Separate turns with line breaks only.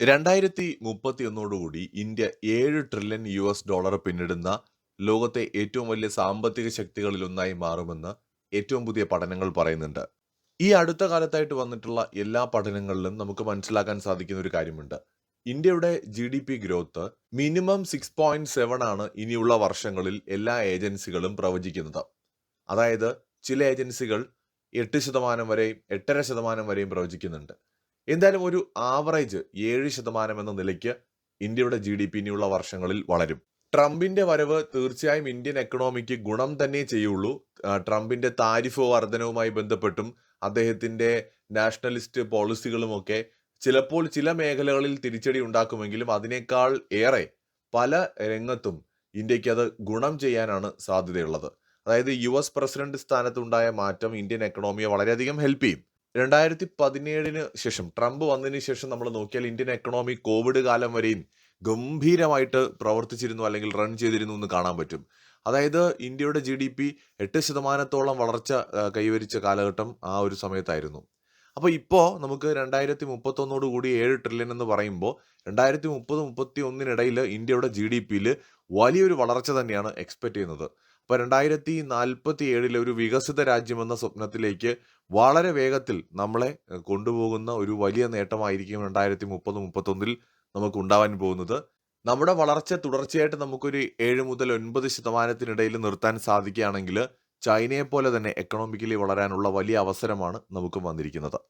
രണ്ടായിരത്തി മുപ്പത്തി ഒന്നോടുകൂടി ഇന്ത്യ ഏഴ് ട്രില്യൺ യു എസ് ഡോളർ പിന്നിടുന്ന ലോകത്തെ ഏറ്റവും വലിയ സാമ്പത്തിക ശക്തികളിലൊന്നായി മാറുമെന്ന് ഏറ്റവും പുതിയ പഠനങ്ങൾ പറയുന്നുണ്ട്. ഈ അടുത്ത കാലത്തായിട്ട് വന്നിട്ടുള്ള എല്ലാ പഠനങ്ങളിലും നമുക്ക് മനസ്സിലാക്കാൻ സാധിക്കുന്ന ഒരു കാര്യമുണ്ട്. ഇന്ത്യയുടെ G D P growth minimum six point seven ആണ് ഇനിയുള്ള വർഷങ്ങളിൽ എല്ലാ ഏജൻസികളും പ്രവചിക്കുന്നത്. അതായത് ചില ഏജൻസികൾ എട്ട് ശതമാനം വരെയും എട്ടര ശതമാനം വരെയും പ്രവചിക്കുന്നുണ്ട്. എന്തായാലും ഒരു ആവറേജ് ഏഴ് ശതമാനം എന്ന നിലയ്ക്ക് ഇന്ത്യയുടെ ജി ഡി പി ഇനിയുള്ള വർഷങ്ങളിൽ വളരും. ട്രംപിന്റെ വരവ് തീർച്ചയായും ഇന്ത്യൻ എക്കണോമിക്ക് ഗുണം തന്നെ ചെയ്യുള്ളൂ. ട്രംപിന്റെ താരിഫ് വർധനവുമായി ബന്ധപ്പെട്ടും അദ്ദേഹത്തിന്റെ നാഷണലിസ്റ്റ് പോളിസികളുമൊക്കെ ചിലപ്പോൾ ചില മേഖലകളിൽ തിരിച്ചടി ഉണ്ടാക്കുമെങ്കിലും അതിനേക്കാൾ ഏറെ പല രംഗത്തും ഇന്ത്യയ്ക്ക് അത് ഗുണം ചെയ്യാനാണ് സാധ്യതയുള്ളത്. അതായത് യു എസ് പ്രസിഡന്റ് സ്ഥാനത്തുണ്ടായ മാറ്റം ഇന്ത്യൻ എക്കണോമിയെ വളരെയധികം ഹെൽപ്പ് ചെയ്യും. രണ്ടായിരത്തി പതിനേഴിന് ശേഷം ട്രംപ് വന്നതിന് ശേഷം നമ്മൾ നോക്കിയാൽ ഇന്ത്യൻ എക്കണോമി കോവിഡ് കാലം വരെയും ഗംഭീരമായിട്ട് പ്രവർത്തിച്ചിരുന്നു അല്ലെങ്കിൽ റൺ ചെയ്തിരുന്നു എന്ന് കാണാൻ പറ്റും. അതായത് ഇന്ത്യയുടെ ജി ഡി പി എട്ട് ശതമാനത്തോളം വളർച്ച കൈവരിച്ച കാലഘട്ടം ആ ഒരു സമയത്തായിരുന്നു. അപ്പോൾ ഇപ്പോൾ നമുക്ക് രണ്ടായിരത്തി മുപ്പത്തൊന്നോട് കൂടി ഏഴ് ട്രില്യൺ എന്ന് പറയുമ്പോൾ രണ്ടായിരത്തി മുപ്പത് മുപ്പത്തി ഒന്നിനിടയിൽ ഇന്ത്യയുടെ ജി ഡി പിയിൽ വലിയൊരു വളർച്ച തന്നെയാണ് എക്സ്പെക്ട് ചെയ്യുന്നത്. അപ്പോൾ രണ്ടായിരത്തി നാൽപ്പത്തി ഏഴിലെ ഒരു വികസിത രാജ്യമെന്ന സ്വപ്നത്തിലേക്ക് വളരെ വേഗത്തിൽ നമ്മളെ കൊണ്ടുപോകുന്ന ഒരു വലിയ നേട്ടമായിരിക്കും രണ്ടായിരത്തി മുപ്പത് മുപ്പത്തൊന്നിൽ നമുക്ക് ഉണ്ടാവാൻ പോകുന്നത്. നമ്മുടെ വളർച്ച തുടർച്ചയായിട്ട് നമുക്കൊരു ഏഴ് മുതൽ ഒൻപത് ശതമാനത്തിനിടയിൽ നിർത്താൻ സാധിക്കുകയാണെങ്കിൽ ചൈനയെ പോലെ തന്നെ എക്കണോമിക്കലി വളരാനുള്ള വലിയ അവസരമാണ് നമുക്ക് വന്നിരിക്കുന്നത്.